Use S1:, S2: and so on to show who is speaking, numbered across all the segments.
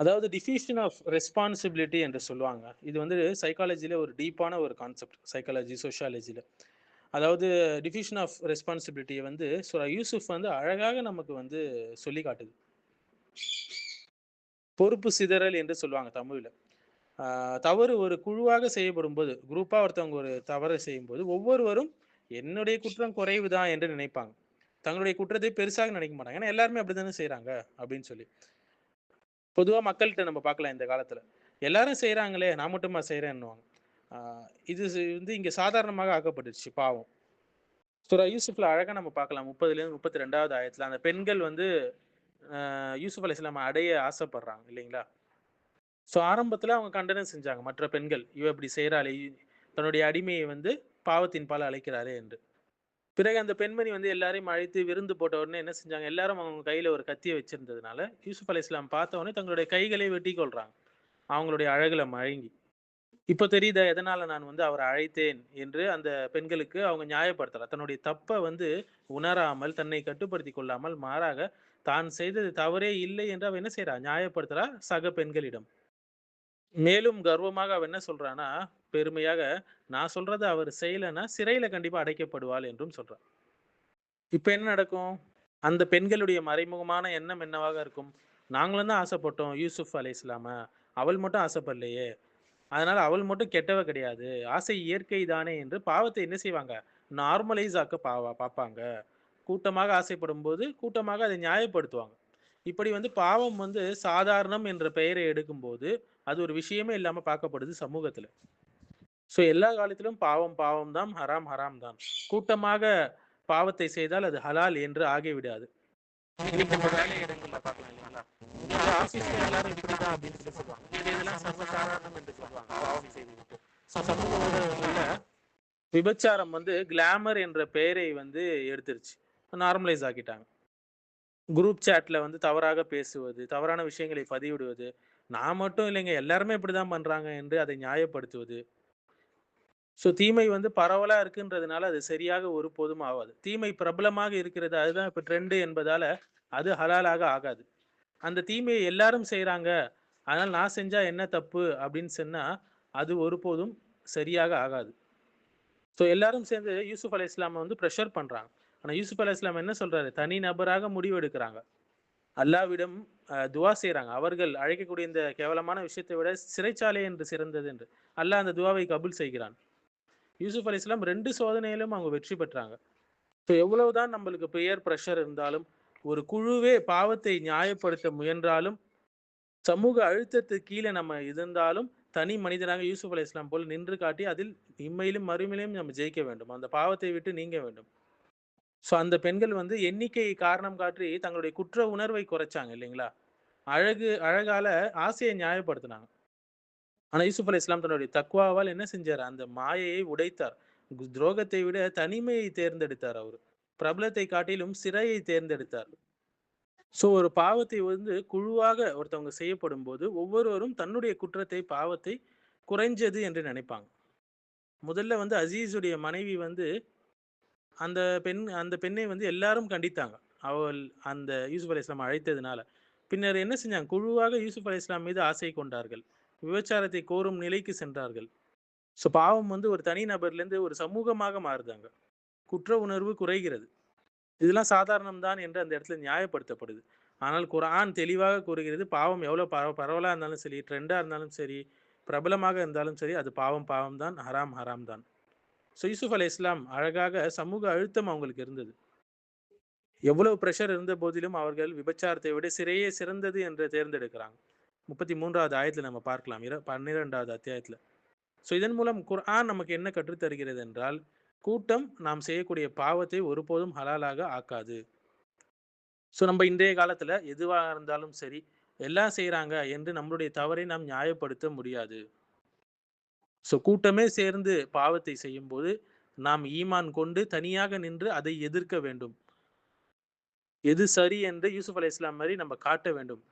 S1: அதாவது diffusion of responsibility என்று சொல்லுவாங்க. இது வந்து சைக்காலஜியில் ஒரு டீப்பான ஒரு கான்செப்ட் சைக்காலஜி சோஷியாலஜியில் அதாவது டிஃபியூஷன் ஆஃப் ரெஸ்பான்சிபிலிட்டியை வந்து சுரா யூசுஃப் வந்து அழகாக நமக்கு வந்து சொல்லி காட்டுது. பொறுப்பு சிதறல் என்று சொல்லுவாங்க தமிழில். தவறு ஒரு குழுவாக செய்யப்படும் போது குரூப்பாக ஒருத்தவங்க ஒரு தவறை செய்யும்போது ஒவ்வொருவரும் என்னுடைய குற்றம் குறைவு தான் என்று நினைப்பாங்க. தங்களுடைய குற்றத்தை பெருசாக நினைக்க மாட்டாங்க. ஏன்னா எல்லாருமே அப்படி தானே செய்கிறாங்க அப்படின்னு சொல்லி. பொதுவாக மக்கள்கிட்ட நம்ம பார்க்கலாம் இந்த காலத்தில். எல்லாரும் செய்கிறாங்களே நான் மட்டுமா செய்கிறேன்னுவாங்க இது வந்து இங்கே சாதாரணமாக ஆக்கப்பட்டுருச்சு பாவம். சுரா யூசுஃப்ல அழகாக நம்ம பார்க்கலாம். முப்பதுலேருந்து முப்பத்தி ரெண்டாவது ஆயத்தில் அந்த பெண்கள் வந்து யூசுஃப் அலி இஸ்லாம அடைய ஆசைப்படுறாங்க இல்லைங்களா? ஸோ ஆரம்பத்தில் அவங்க கண்டனம் செஞ்சாங்க மற்ற பெண்கள் இவ இப்படி செய்கிறாளே தன்னுடைய அடிமையை வந்து பாவத்தின் பால் அழைக்கிறாளே என்று. பிறகு அந்த பெண்மணி வந்து எல்லாரையும் அழைத்து விருந்து போட்ட உடனே என்ன செஞ்சாங்க? எல்லாரும் அவங்க கையில் ஒரு கத்தியை வச்சிருந்ததுனால யூசுப் அலி இஸ்லாம் பார்த்த உடனே தங்களுடைய கைகளை வெட்டி கொள்றாங்க. அவங்களுடைய அழகுல மழங்கி. இப்போ தெரியுதா? எதனால நான் வந்து அவரை அழைத்தேன் என்று அந்த பெண்களுக்கு அவங்க நியாயப்படுத்துறா தன்னுடைய தப்பை வந்து உணராமல் தன்னை கட்டுப்படுத்தி கொள்ளாமல் மாறாக தான் செய்தது தவறே இல்லை என்று அவ என்ன செய்யறா நியாயப்படுத்துறா சக பெண்களிடம். மேலும் கர்வமாக அவன் என்ன சொல்றானா பெருமையாக நான் சொல்றது அவர் செய்யலைன்னா சிறையில கண்டிப்பா அடைக்கப்படுவாள் என்றும் சொல்றான். இப்ப என்ன நடக்கும்? அந்த பெண்களுடைய மறைமுகமான எண்ணம் என்னவாக இருக்கும்? நாங்களும் தான் ஆசைப்பட்டோம் யூசுப் அலை இஸ்லாம. அவள் மட்டும் ஆசைப்படலையே. அதனால அவள் மட்டும் கெட்டவ கிடையாது. ஆசை இயற்கை தானே என்று பாவத்தை என்ன செய்வாங்க? நார்மலைஸ் ஆக்க பாவா பார்ப்பாங்க. கூட்டமாக ஆசைப்படும் போது கூட்டமாக அதை நியாயப்படுத்துவாங்க. இப்படி வந்து பாவம் வந்து சாதாரணம் என்ற பெயரை எடுக்கும்போது அது ஒரு விஷயமே இல்லாம பார்க்கப்படுது சமூகத்துல. ஸோ எல்லா காலத்திலும் பாவம் பாவம் தான் ஹராம் ஹராம் தான் கூட்டமாக பாவத்தை செய்தால் அது ஹலால் என்று ஆகிவிடாது விபச்சாரம் வந்து கிளாமர் என்ற பெயரை வந்து எடுத்துருச்சு. நார்மலைஸ் ஆக்கிட்டாங்க. குரூப் சாட்ல வந்து தவறாக பேசுவது தவறான விஷயங்களை பதிவிடுவது நான் மட்டும் இல்லைங்க. எல்லாருமே இப்படிதான் பண்றாங்க என்று அதை நியாயப்படுத்துவது. ஸோ தீமை வந்து பரவலா இருக்குன்றதுனால அது சரியாக ஒருபோதும் ஆகாது. தீமை பிரபலமாக இருக்கிறது அதுதான் இப்போ ட்ரெண்டு என்பதால அது ஹலாலாக ஆகாது. அந்த தீமையை எல்லாரும் செய்கிறாங்க அதனால் நான் செஞ்சா என்ன தப்பு? அப்படின்னு சொன்னா அது ஒருபோதும் சரியாக ஆகாது. ஸோ எல்லாரும் சேர்ந்து யூசுப் அலி இஸ்லாமை வந்து ப்ரெஷர் பண்றாங்க. ஆனால் யூசுப் அலி இஸ்லாம் என்ன சொல்றாரு? தனி நபராக முடிவெடுக்கிறாங்க. அல்லாவிடம் துவா செய்கிறாங்க அவர்கள் அழைக்கக்கூடிய இந்த கேவலமான விஷயத்தை விட சிறைச்சாலை என்று சிறந்தது என்று. அல்லாஹ் அந்த துவாவை கபூல் செய்கிறான். யூசுப் அலி இஸ்லாம் ரெண்டு சோதனையிலும் அவங்க வெற்றி பெற்றாங்க. ஸோ எவ்வளவுதான் நம்மளுக்கு பெயர் ப்ரெஷர் இருந்தாலும் ஒரு குழுவே பாவத்தை நியாயப்படுத்த முயன்றாலும் சமூக அழுத்தத்துக்கு கீழே நம்ம இருந்தாலும் தனி மனிதனாக யூசுப் அலி இஸ்லாம் போல் நின்று காட்டி அதில் இம்மையிலும் மறுமையிலும் நம்ம ஜெயிக்க வேண்டும். அந்த பாவத்தை விட்டு நீங்க வேண்டும். ஸோ அந்த பெண்கள் வந்து எண்ணிக்கையை காரணம் காட்டி தங்களுடைய குற்ற உணர்வை குறைச்சாங்க இல்லைங்களா? அழகு அழகால ஆசையை நியாயப்படுத்தினாங்க. ஆனால் யூசுப் அலி இஸ்லாம் தன்னுடைய தக்குவாவால் என்ன செஞ்சார்? அந்த மாயையை உடைத்தார். துரோகத்தை விட தனிமையை தேர்ந்தெடுத்தார் அவர். பிரபலத்தை காட்டிலும் சிறையை தேர்ந்தெடுத்தார். ஸோ ஒரு பாவத்தை வந்து குழுவாக ஒருத்தவங்க செய்யப்படும் போது ஒவ்வொருவரும் தன்னுடைய குற்றத்தை பாவத்தை குறைஞ்சது என்று நினைப்பாங்க. முதல்ல வந்து அசீஸுடைய மனைவி வந்து அந்த பெண் அந்த பெண்ணை வந்து எல்லாரும் கண்டித்தாங்க. அவள் அந்த யூசுப் அலி இஸ்லாம் அழைத்ததுனால. பின்னர் என்ன செஞ்சாங்க? குழுவாக யூசுப் அலி இஸ்லாம் மீது ஆசை கொண்டார்கள். விபச்சாரத்தை கோரும் நிலைக்கு சென்றார்கள். ஸோ பாவம் வந்து ஒரு தனி நபர்லேருந்து ஒரு சமூகமாக மாறுதாங்க. குற்ற உணர்வு குறைகிறது. இதெல்லாம் சாதாரணம் தான் என்று அந்த இடத்துல நியாயப்படுத்தப்படுது. ஆனால் குரான் தெளிவாக கூறுகிறது பாவம் எவ்வளோ பரவ பரவலாக இருந்தாலும் சரி ட்ரெண்டாக இருந்தாலும் சரி பிரபலமாக இருந்தாலும் சரி அது பாவம் பாவம் தான் ஹராம் ஹராம் தான். ஸோ யூசுப் இஸ்லாம் அழகாக சமூக அழுத்தம் அவங்களுக்கு இருந்தது. எவ்வளவு ப்ரெஷர் இருந்த போதிலும் அவர்கள் விபச்சாரத்தை விட சிறையே சிறந்தது என்று தேர்ந்தெடுக்கிறாங்க. முப்பத்தி மூன்றாவது ஆயத்தில் நம்ம பார்க்கலாம். இர பன்னிரெண்டாவது அத்தியாயத்தில். ஸோ இதன் மூலம் குர்ஆன் நமக்கு என்ன கற்றுத்தருகிறது என்றால் கூட்டம் நாம் செய்யக்கூடிய பாவத்தை ஒருபோதும் ஹலாலாக ஆக்காது. ஸோ நம்ம இன்றைய காலத்தில் எதுவாக இருந்தாலும் சரி எல்லாம் செய்கிறாங்க என்று நம்மளுடைய தவறை நாம் நியாயப்படுத்த முடியாது. ஸோ கூட்டமே சேர்ந்து பாவத்தை செய்யும்போது நாம் ஈமான் கொண்டு தனியாக நின்று அதை எதிர்க்க வேண்டும். எது சரி என்று யூசுப் அலி இஸ்லாம் மாதிரி நம்ம காட்ட வேண்டும்.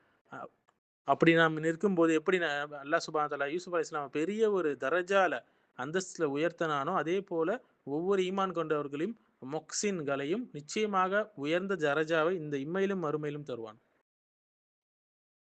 S1: அப்படி நாம் நிற்கும்போது எப்படி அல்லா அல்லாஹ் யூசுப் அலி இஸ்லாம் பெரிய ஒரு தரஜால அந்தஸ்தில் உயர்த்தனானோ அதே போல ஒவ்வொரு ஈமான் கொண்டவர்களையும் மொக்சின்களையும் நிச்சயமாக உயர்ந்த தரஜாவை இந்த இம்மையிலும் மறுமையிலும் தருவான்.